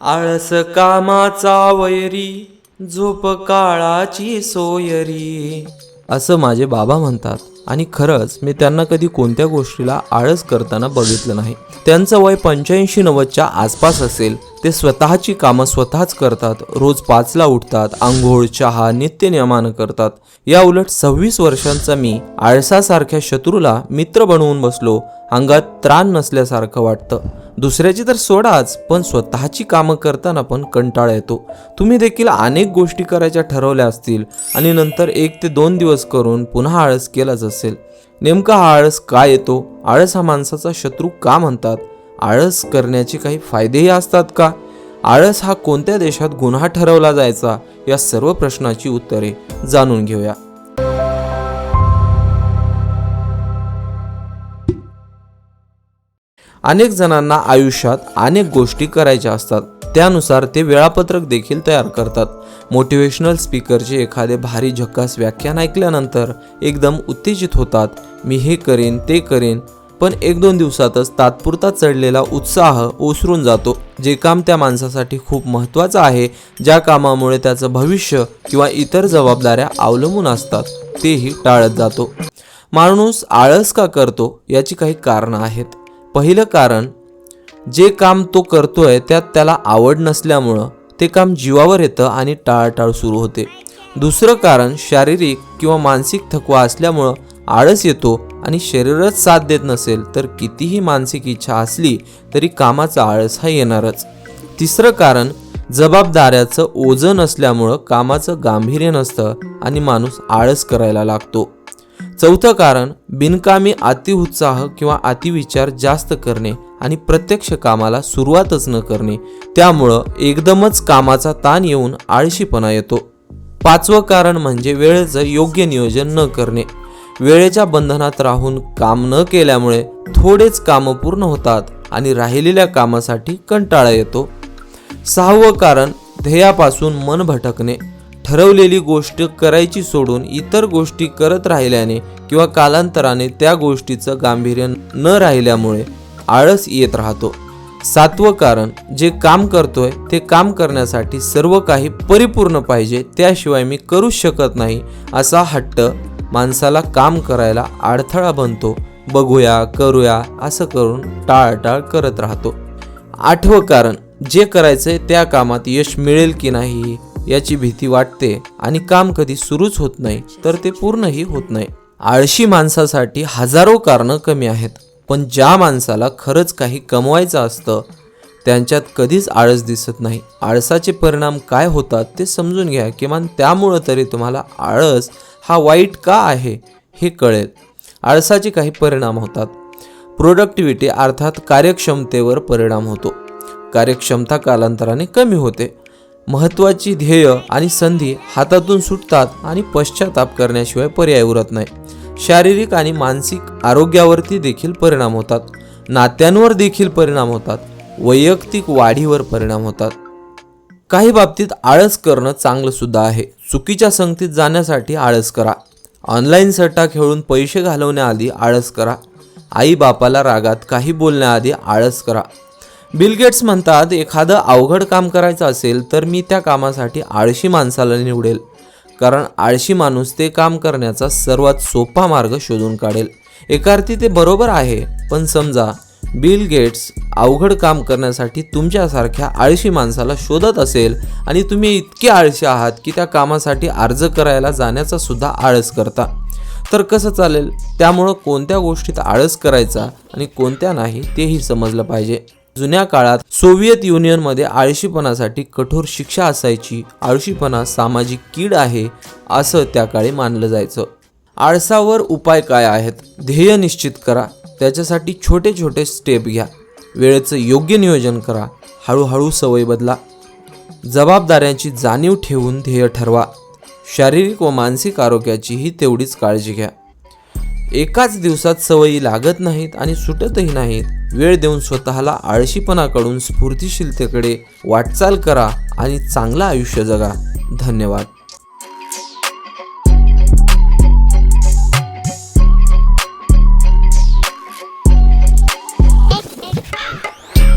आळस कामाचा वैरी झोप काळाची सोयरी. असं माझे बाबा म्हणतात. आणि खरंच मी त्यांना कधी कोणत्या गोष्टीला आळस करताना बघितलं नाही. त्यांचं वय पंच्याऐंशी नव्वदच्या आसपास असेल. ते स्वतःची कामं स्वतःच करतात रोज पाचला उठतात आंघोळ चहा नित्यनियमानं करतात. या उलट सव्वीस वर्षांचा मी आळसासारख्या शत्रूला मित्र बनवून बसलो अंगात त्राण नसल्यासारखं वाटतं. दुसऱ्याची तर सोडाच पण स्वतःची कामं करताना पण कंटाळा येतो. तुम्ही देखील अनेक गोष्टी करायच्या ठरवल्या असतील आणि नंतर एक ते दोन दिवस करून पुन्हा आळस केलाच असेल. नेमका हा आळस का येतो? आळस हा माणसाचा शत्रू का म्हणतात? आळस करण्याचे काही फायदेही असतात का? आळस हा कोणत्या देशात गुन्हा ठरवला जायचा? या सर्व प्रश्नाची उत्तरे जाणून घेऊया. अनेक जणांना आयुष्यात अनेक गोष्टी करायच्या असतात. त्यानुसार ते वेळापत्रक देखील तयार करतात. मोटिवेशनल स्पीकरचे एखादे भारी झक्कास व्याख्यान ऐकल्यानंतर एकदम उत्तेजित होतात. मी हे करेन ते करेन. पण एक दोन दिवसातच तात्पुरता चढलेला उत्साह ओसरून जातो जे काम त्या माणसासाठी खूप महत्त्वाचं आहे ज्या कामामुळे त्याचं भविष्य किंवा इतर जबाबदाऱ्या अवलंबून असतात तेही टाळत जातो. माणूस आळस का करतो याची काही कारणं आहेत. पहिलं कारण जे काम तो करतोय त्यात त्याला आवड नसल्यामुळं ते काम जीवावर येतं आणि टाळाटाळ सुरू होते. दुसरं कारण शारीरिक किंवा मानसिक थकवा असल्यामुळं आळस येतो आणि शरीरच साथ देत नसेल तर कितीही मानसिक इच्छा असली तरी कामाचा आळस हा येणारच. तिसरं कारण जबाबदाऱ्याचं ओझं नसल्यामुळं कामाचं गांभीर्य नसतं आणि माणूस आळस करायला लागतो. चौथं कारण बिनकामी अतिउत्साह किंवा अतिविचार जास्त करणे आणि प्रत्यक्ष कामाला सुरुवातच न करणे त्यामुळं एकदमच कामाचा ताण येऊन आळशीपणा येतो. पाचवं कारण म्हणजे वेळेचं योग्य नियोजन न करणे. वेळेच्या बंधनात राहून काम न केल्यामुळे थोडेच कामं पूर्ण होतात आणि राहिलेल्या कामासाठी कंटाळा येतो. सहावं कारण ध्येयापासून मन भटकणे. ठरवलेली गोष्ट करायची सोडून इतर गोष्टी करत राहिल्याने किंवा कालांतराने त्या गोष्टीचं गांभीर्य न राहिल्यामुळे आळस येत राहतो. सातवं कारण जे काम करतोय ते काम करण्यासाठी सर्व काही परिपूर्ण पाहिजे त्याशिवाय मी करूच शकत नाही असा हट्ट माणसाला काम करायला अडथळा बनतो बघूया करूया असं करून टाळटाळ करत राहतो. आठवं कारण जे करायचंय त्या कामात यश मिळेल की नाही याची भीती वाटते आणि काम कधी सुरूच होत नाही तर ते पूर्णही होत नाही. आळशी माणसासाठी हजारो कारणं कमी आहेत पण ज्या माणसाला खरंच काही कमवायचं असतं त्यांच्यात कधीच आळस दिसत नाही. आळसाचे परिणाम काय होतात ते समजून घ्या किमान त्यामुळं तरी तुम्हाला आळस हा वाईट का आहे हे कळेल. आळसाचे काही परिणाम होतात. प्रोडक्टिव्हिटी अर्थात कार्यक्षमतेवर परिणाम होतो. कार्यक्षमता कालांतराने कमी होते. महत्त्वाची ध्येय आणि संधी हातातून सुटतात आणि पश्चाताप करण्याशिवाय पर्याय उरत नाही. शारीरिक आणि मानसिक आरोग्यावरती देखील परिणाम होतात. नात्यांवर देखील परिणाम होतात. वैयक्तिक वाढीवर परिणाम होतात. काही बाबतीत आळस करणं चांगलं सुद्धा आहे. चुकीच्या संगतीत जाण्यासाठी आळस करा. ऑनलाईन सट्टा खेळून पैसे घालवण्याआधी आळस करा. आई बापाला रागात काही बोलण्याआधी आळस करा. बिल गेट्स म्हणतात एखादं अवघड काम करायचं असेल तर मी त्या कामासाठी आळशी माणसाला निवडेल. कारण आळशी माणूस ते काम करण्याचा सर्वात सोपा मार्ग शोधून काढेल. एकार्थी ते बरोबर आहे पण समजा बिल गेट्स अवघड काम करण्यासाठी तुमच्यासारख्या आळशी माणसाला शोधत असेल आणि तुम्ही इतके आळशी आहात की त्या कामासाठी अर्ज करायला जाण्याचा सुद्धा आळस करता. तर कसं चालेल? त्यामुळं कोणत्या गोष्टीत आळस करायचा आणि कोणत्या नाही तेही समजलं पाहिजे. जुन्या काळात सोव्हिएत युनियनमध्ये आळशीपणासाठी कठोर शिक्षा असायची. आळशीपणा सामाजिक कीड आहे असं त्या काळी मानलं जायचं. आळसावर उपाय काय आहेत? ध्येय निश्चित करा. त्याच्यासाठी छोटे छोटे स्टेप घ्या. वेळेचं योग्य नियोजन करा. हळूहळू सवय बदला. जबाबदाऱ्यांची जाणीव ठेवून ध्येय ठरवा. शारीरिक व मानसिक आरोग्याचीही तेवढीच काळजी घ्या. एकाच दिवसात सवयी लागत नाहीत आणि सुटतही नाहीत. वेळ देऊन स्वतःला आळशीपणाकडून स्फूर्तिशीलतेकडे वाटचाल करा आणि चांगलं आयुष्य जगा. धन्यवाद.